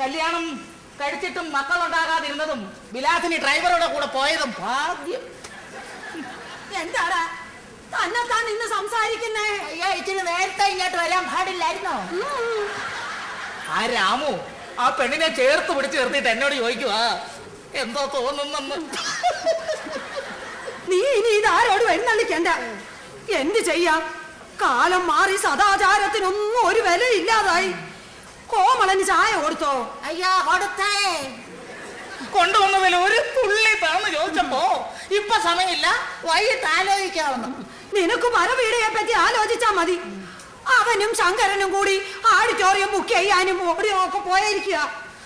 കല്യാണം കഴിച്ചിട്ടും മക്കളുണ്ടാകാതിരുന്നതും വിലാസിനി ഡ്രൈവറുടെ കൂടെ പോയതും ഭാഗ്യം. എന്താടാ? തന്നെ താൻ ഇന്ന് സംസാരിക്കുന്നേ? അയ്യോ ഇച്ചിരി നേരത്തെ ഇങ്ങോട്ട് വരാൻ പാടില്ലായിരുന്നോ? ആ രാമു ആ പെണ്ണിനെ ചേർത്ത് പിടിച്ച് നിർത്തിയിട്ട് എന്നോട് ചോദിക്കുവാ. എന്തോ തോന്നുന്നെന്ന്. നീ ഇനി ഇതാരോട് എഴുന്നള്ളിക്കണ്ട. എന്ത് ചെയ്യാം? കാലം മാറി സദാചാരത്തിനൊന്നും ഒരു വില ഇല്ലാതായി കോമളന് ചായ കൊടുത്തോ? അയ്യോ കൊടുത്തേ. കൊണ്ടുവന്നതിൽ ഒരു തുള്ളി താന്ന് ചോദിച്ചപ്പോ ഇപ്പൊ സമയമില്ല. വൈകിട്ട് ആലോചിക്കാവുന്നു. നിനക്ക് മരവീടയെ പറ്റി ആലോചിച്ചാ മതി. അവനും ശങ്കരനും കൂടി ആഡിറ്റോറിയം ബുക്ക് ചെയ്യാനും ഓടിയോ ഒക്കെ പോയിരിക്കുക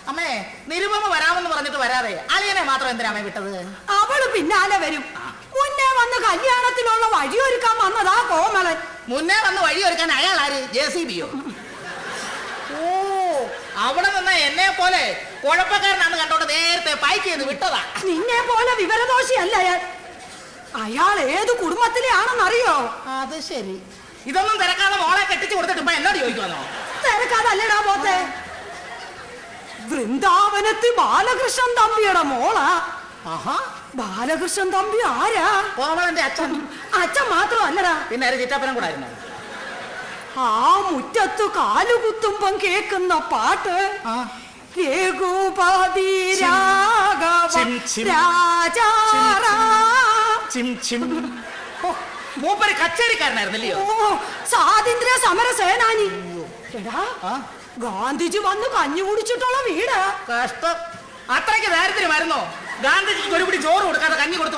അമ്മേ നിരുപമ വരാമെന്ന് പറഞ്ഞിട്ട് വരാതെ അളിയനെ മാത്രം എന്തിനാ വിട്ടത്? അവൾ പിന്നാലെ വരും. മുന്നേ വന്ന് കല്യാണത്തിനുള്ള വഴിയൊരുക്കാൻ വന്നതാ കോമളൻ. മുന്നേ വന്ന് വഴിയൊരുക്കാൻ അയാൾ ആര്? ജെ സി ബിയോ? അവിടെ നിന്ന് എന്നെ പോലെ കുഴപ്പക്കാരനാണ് കണ്ടോണ്ട് നേരത്തെ പൈക്ക് ചെയ്ത് വിട്ടതാ. നിന്നെ പോലെ വിവരദോഷിയല്ല അയാൾ. അയാൾ ഏത് കുടുംബത്തിലെ ആണെന്നറിയോ അത് ശരി. ഇതൊന്നും തിരക്കാതെ മോളെ കെട്ടിച്ചു കൊടുത്തിട്ട് ഇപ്പൊ എന്നോട് ചോദിക്കുവാന്നോ? തിരക്കാതല്ലടാ പോത്തെ. വൃന്ദാവനത്തിൽ ബാലകൃഷ്ണൻ തമ്പിയുടെ മോളാ. ആഹാ. ബാലകൃഷ്ണൻ തമ്പി ആരാ? കോമളന്റെ അച്ഛൻ. അച്ഛൻ മാത്രം അല്ലടാ പിന്നെ ചിറ്റാപ്പനം കൂടായിരുന്നു? കൂടെ ആയിരുന്നു ആ മുറ്റത്ത് കാലുകുത്തുമ്പം കേക്കുന്ന പാട്ട്. രഘുപതി മൂപ്പര് കച്ചേരിക്കാരനായിരുന്നല്ലയോ? സ്വാതന്ത്ര്യ സമര സേനാനി. എടാ ഗാന്ധിജി വന്ന് കഞ്ഞു കുടിച്ചിട്ടുള്ള വീട്. കഷ്ടം. അത്രയ്ക്ക് ദാരിദ്ര്യമായിരുന്നോ? ഗാന്ധിജിക്ക് ഗാന്ധിജി പിടി ചോറ് കൊടുക്കാതെ കഞ്ഞി കൊടുത്തു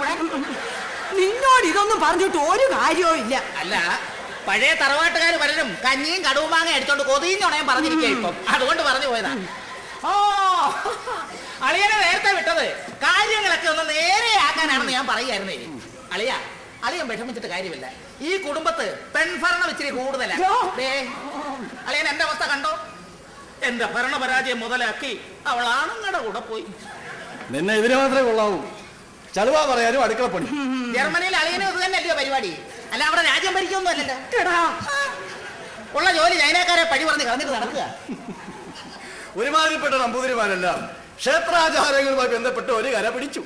നിന്നോട് ഇതൊന്നും പറഞ്ഞിട്ട് ഒരു കാര്യവും ഇല്ല. അല്ല. പഴയ തറവാട്ടുകാർ പലരും കഞ്ഞിയും കടവും കടുവുമാങ്ങ എടുത്തോണ്ട് കൊതിഞ്ഞുണയം പറഞ്ഞിരിക്കുക ഇപ്പം. അതുകൊണ്ട് പറഞ്ഞു പോയതാ. ഓ അളിയനെ നേരത്തെ വിട്ടത്. കാര്യങ്ങളൊക്കെ ഒന്ന് നേരെ ആക്കാനാണെന്ന് ഞാൻ പറയായിരുന്നേ. അളിയ അളിയൻ വിഷമിച്ചിട്ട് കാര്യമില്ല. ഈ കുടുംബത്ത് പെൺഭരണം ഇച്ചിരി കൂടുതലാണ് അളിയൻ എന്റെ അവസ്ഥ കണ്ടോ? എന്റെ ഭരണപരാജയം മുതലാക്കി അവൾ ആണുങ്ങളുടെ കൂടെ പോയി. നിന്നെ ഇതിന് മാത്രമേ കൊള്ളാവൂ ചളുവ പറയാനും അടുക്കളപ്പണി. ജർമ്മനിയിൽ അളിയനും ഇത് തന്നെയല്ലയോ പരിപാടി? അല്ല അവിടെ രാജ്യം ഭരിക്കൊന്നും അല്ലല്ലോ ഉള്ള ജോലി ചൈനക്കാരെ പഴി പറഞ്ഞ് കളഞ്ഞിട്ട് നടക്കുക. ഒരുമാതിരിപ്പെട്ട നമ്പൂതിരിമാരെല്ലാം ക്ഷേത്രാചാരങ്ങളുമായി ബന്ധപ്പെട്ട് ഒരു കര പിടിച്ചു.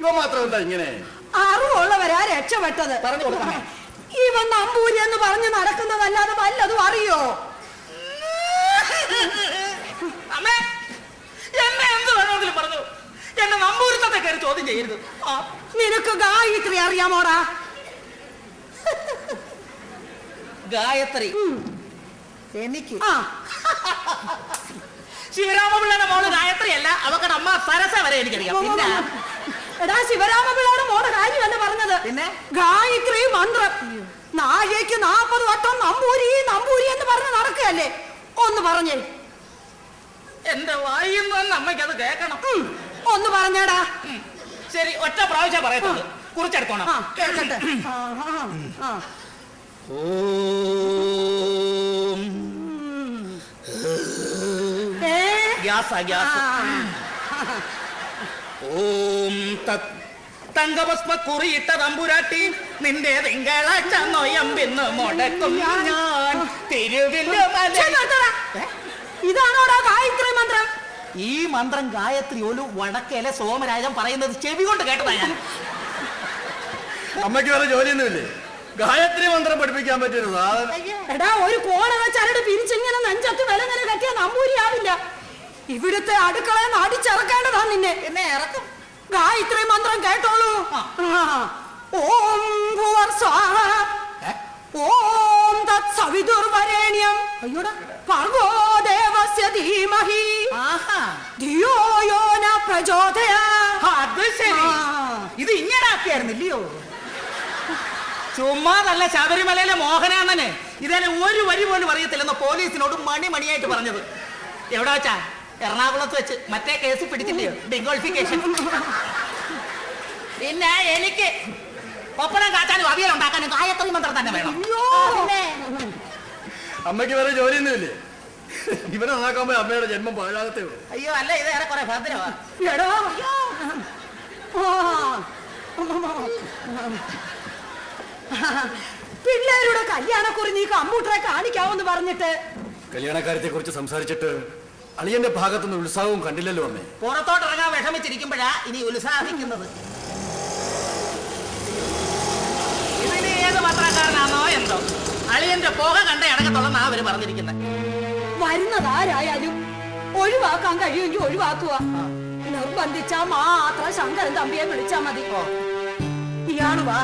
ഇവ മാത്രം എന്താ ഇങ്ങനെ? അറിവുള്ളവരാ രക്ഷപ്പെട്ടത്. ഇവൻ നമ്പൂരി എന്ന് പറഞ്ഞ് നടക്കുന്നതല്ലാതെ വല്ലതും അറിയോ? അമ്മേ എന്നെ എന്ത് വേണമെങ്കിലും പറഞ്ഞു. എന്നെ നമ്പൂരിത്തത്തെ കയറി ചോദ്യം ചെയ്യരുത്. ആ, നിനക്ക് ഗായത്രി അറിയാമോടാ? ഗായത്രി. എനിക്ക്. ശിവരാമപിള്ളയുടെ മോൾ ഗായത്രി അല്ല അവക്കടെ അമ്മ സരസ വരെ എനിക്കറിയാം. പിന്നെ? എടാ ശിവരാമപിള്ളയുടെ മോടെ കാര്യമല്ല പറഞ്ഞത്. പിന്നെ? ഗായത്രി മന്ത്രം. നാഴേക്ക് നാപ്പത് വട്ടം നമ്പൂരി നമ്പൂരി എന്ന് പറഞ്ഞ് നടക്കുകയല്ലേ? ഒന്ന് പറഞ്ഞേ. എന്റെ വായി അമ്മയ്ക്ക് അത് കേൾക്കണം. ഒന്ന് പറഞ്ഞേടാ. ശരി ഒറ്റ പ്രാവശ്യം പറയത്തുള്ളൂ. കുറിച്ചെടുത്തോണം. കേൾക്കട്ടെ? ഗ്യാസാ ആ, ഗ്യാസ്. ഓം തത് തങ്കഭസ്മ കുറിയിട്ട തമ്പുരാട്ടി നിന്റെ തിങ്കളാഴ്ച നൊയമ്പിന്ന് മുടക്കും ഞാൻ. നിർത്തടാ. ഇതാണോടാ ഗായത്രി മന്ത്രം. ഈ മന്ത്രം ഗായത്രി ഒരു വടക്കേലെ സോമരാജൻ പറയുന്നത് ചെവി കൊണ്ട് കേട്ടതാ ഞാൻ. അമ്മയ്ക്ക് വേറെ ജോലിയൊന്നുമില്ലേ? ഗായത്രി മന്ത്രം പഠിപ്പിക്കാൻ പറ്റിയൊരു സാധനം. എടാ ഒരു കോണ ചരട് പിരിച്ചിങ്ങനെ നെഞ്ചത്ത് വിലങ്ങനെ കെട്ടിയ നമ്പൂരി ആവില്ല. ഇവിടുത്തെ അടുക്കളയിൽ അടിച്ചിറക്കേണ്ടതാ നിന്നെ. എന്നെ ഇറക്കും. ഗായത്രി മന്ത്രം കേട്ടോളൂ. ഓം ഭുവർ സ്വാഹ? ഓം തത് സവിതുർവരേണ്യം. ഭർഗോ ദേവസ്യ ധീമഹി. ധിയോ യോന പ്രചോദയ. അത് ശരി. ഇത് ഇങ്ങനെ ആക്കിയായിരുന്നില്ലയോ ചുമ്മാതല്ല ശബരിമലയിലെ മോഹനാണ്ണന് ഇതിനെ ഒരു വരി പോലും അറിയത്തില്ലെന്ന് പോലീസിനോട് മണി മണിയായിട്ട് പറഞ്ഞത്. എവിടെ വെച്ചാ എറണാകുളത്ത് വെച്ച് മറ്റേ കേസ് പിടിച്ചില്ലയോ ഡിഗോൾഫിക്കേഷൻ. പിന്നെ എനിക്ക് ഒപ്പനം കാച്ചാനും അവിയൽ ഉണ്ടാക്കാനും ഗായത്രി മന്ത്രം തന്നെ വേണം. അമ്മയ്ക്ക് വേറെ ജോലിയൊന്നുമില്ലേ ഇവനെ നന്നാക്കുമ്പോ അമ്മയുടെ ജന്മം പാഴാകത്തേ ഉള്ളൂ. അയ്യോ അല്ല ഇത് ഏറെ കുറെ ഭദ്രമാ എടോ. പിള്ളേരുടെ കല്യാണക്കുറി നീ കമ്പ്യൂട്ടറെ കാണിക്കാവെന്ന് പറഞ്ഞിട്ട്. കല്യാണക്കാര്യത്തെ കുറിച്ച് സംസാരിച്ചിട്ട് അളിയന്റെ ഭാഗത്തുനിന്ന് ഉത്സാഹവും കണ്ടില്ലല്ലോ അമ്മേ. പുറത്തോട്ടിറങ്ങാൻ വിഷമിച്ചിരിക്കുമ്പോഴാ ഇനി ഉത്സാഹിക്കുന്നത്. ഇതിന് ഏത് പത്രക്കാരനാണോ എന്തോ. അളിയന്റെ പുക കണ്ട ഇടക്കത്തുള്ളെന്നാ അവർ പറഞ്ഞിരിക്കുന്നത് വരുന്നതാരായാലും ഒഴിവാക്കാൻ കഴിയുമെങ്കിൽ ഒഴിവാക്കുക. നിർബന്ധിച്ചാ മാത്രം ശങ്കരൻ തമ്പിയെ വിളിച്ചാ മതി. ഇയാൾ വാ.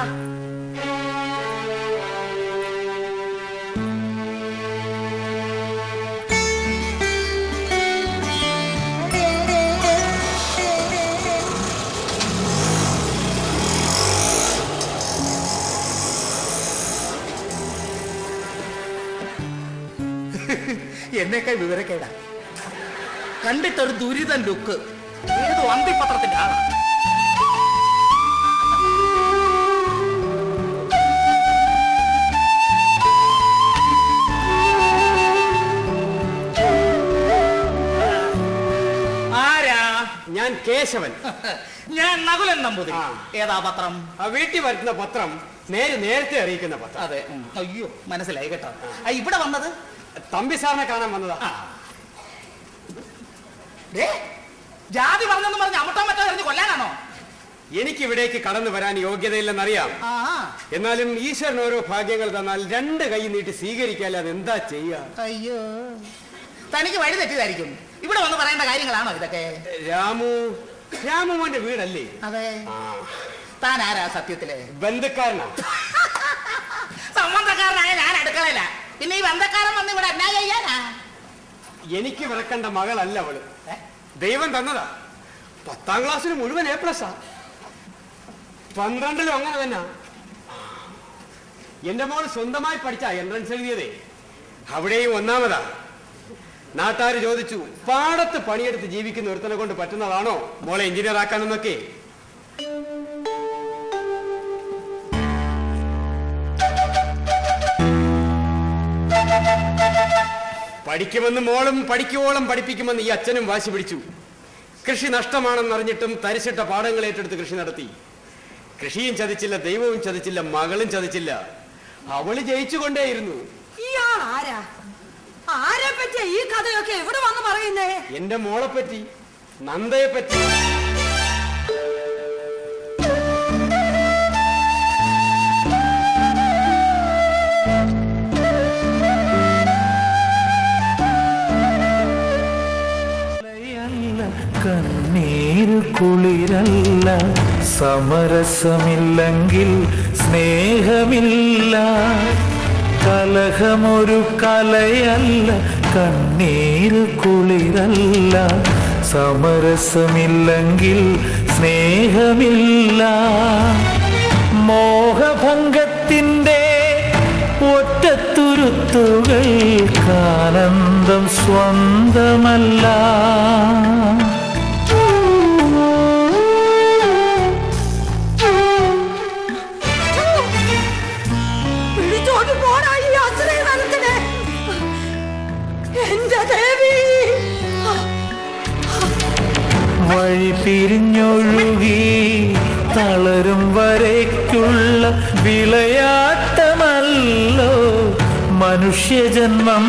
എന്നേക്കാൾ വിവരക്കേടാ. കണ്ടിട്ടൊരു ദുരിത ലുക്ക്. ഏത് വന്തിപത്രത്തിന്റെ ആളാ? ആരാ? ഞാൻ കേശവൻ. ഞാൻ നകുലൻ നമ്പൂതിരി. ഏതാ പത്രം? ആ വീട്ടിൽ വരുന്ന പത്രം നേരെ നേരത്തെ അറിയിക്കുന്ന പത്രം. അതെ. അയ്യോ മനസ്സിലായി കേട്ടോ. ആ, ഇവിടെ വന്നത്? തമ്പി സാറിനെ കാണാൻ വന്നതാ. ജാതി പറഞ്ഞെന്ന് പറഞ്ഞ് അമട്ടാൻ പറ്റാതെ എറിഞ്ഞ് കൊല്ലാനാണോ? എനിക്ക് ഇവിടേക്ക് കടന്നു വരാൻ യോഗ്യതയില്ലെന്നറിയാം. എന്നാലും ഈശ്വരൻ ഓരോ ഭാഗ്യങ്ങൾ തന്നാൽ രണ്ട് കൈ നീട്ടി സ്വീകരിക്കാല്ലേ അത് എന്താ ചെയ്യാ? അയ്യോ. തനിക്ക് വഴി തെറ്റിയതായിരിക്കും. ഇവിടെ വന്ന് പറയേണ്ട കാര്യങ്ങളാണോ ഇതൊക്കെ? രാമു രാമു മോന്റെ വീടല്ലേ? അതെ. താൻ ആരാ സത്യത്തിലെ? ബന്ധുക്കാരനാ. സംബന്ധക്കാരനായ ഞാൻ അടുക്കളയില. പിന്നെ ഈ ബന്ധക്കാരൻ വന്ന് ഇവിടെ എന്നാ ചെയ്യാനാ? എനിക്ക് വിറക്കേണ്ട മകളല്ല അവൾ? ദൈവം തന്നതാ. പത്താം ക്ലാസ്സിന് മുഴുവൻ എ പ്ലസ് പന്ത്രണ്ടിലും അങ്ങനെ തന്നെ. എന്റെ മോൾ സ്വന്തമായി പഠിച്ച എൻട്രൻസ് എഴുതിയതേ. അവിടെയും ഒന്നാമതാ. നാട്ടാര് ചോദിച്ചു പാടത്ത് പണിയെടുത്ത് ജീവിക്കുന്ന ഒരുത്തനെ കൊണ്ട് പറ്റുന്നതാണോ? മോളെ എഞ്ചിനീയർ ആക്കാനെന്നൊക്കെ. പഠിക്കുമെന്ന് മോളും പഠിക്കുവോളം പഠിപ്പിക്കുമെന്ന് ഈ അച്ഛനും വാശി പിടിച്ചു. കൃഷി നഷ്ടമാണെന്നറിഞ്ഞിട്ടും തരിശിട്ട പാടങ്ങൾ ഏറ്റെടുത്ത് കൃഷി നടത്തി. കൃഷിയും ചതിച്ചില്ല ദൈവവും ചതിച്ചില്ല മകളും ചതിച്ചില്ല. അവൾ ജയിച്ചുകൊണ്ടേയിരുന്നു. ഇയാൾ ആരാ? ആരെ പറ്റിയ ഈ കഥയൊക്കെ എവിടെ വന്ന് പറയുന്നേ? എന്റെ മോളെ പറ്റി നന്ദയെ പറ്റി കുളിരല്ല സമരസമില്ലെങ്കിൽ സ്നേഹമില്ല കലഹമൊരു കലയല്ല കണ്ണീർ കുളിരല്ല സമരസമില്ലെങ്കിൽ സ്നേഹമില്ല മോഹഭംഗത്തിന്റെ ഒറ്റത്തുരുത്തുകൾക്കാനന്ദം സ്വന്തമല്ല വഴി പിരിഞ്ഞൊഴുകി തളരും വരയ്ക്കുള്ള വിളയാട്ടമല്ലോ. മനുഷ്യജന്മം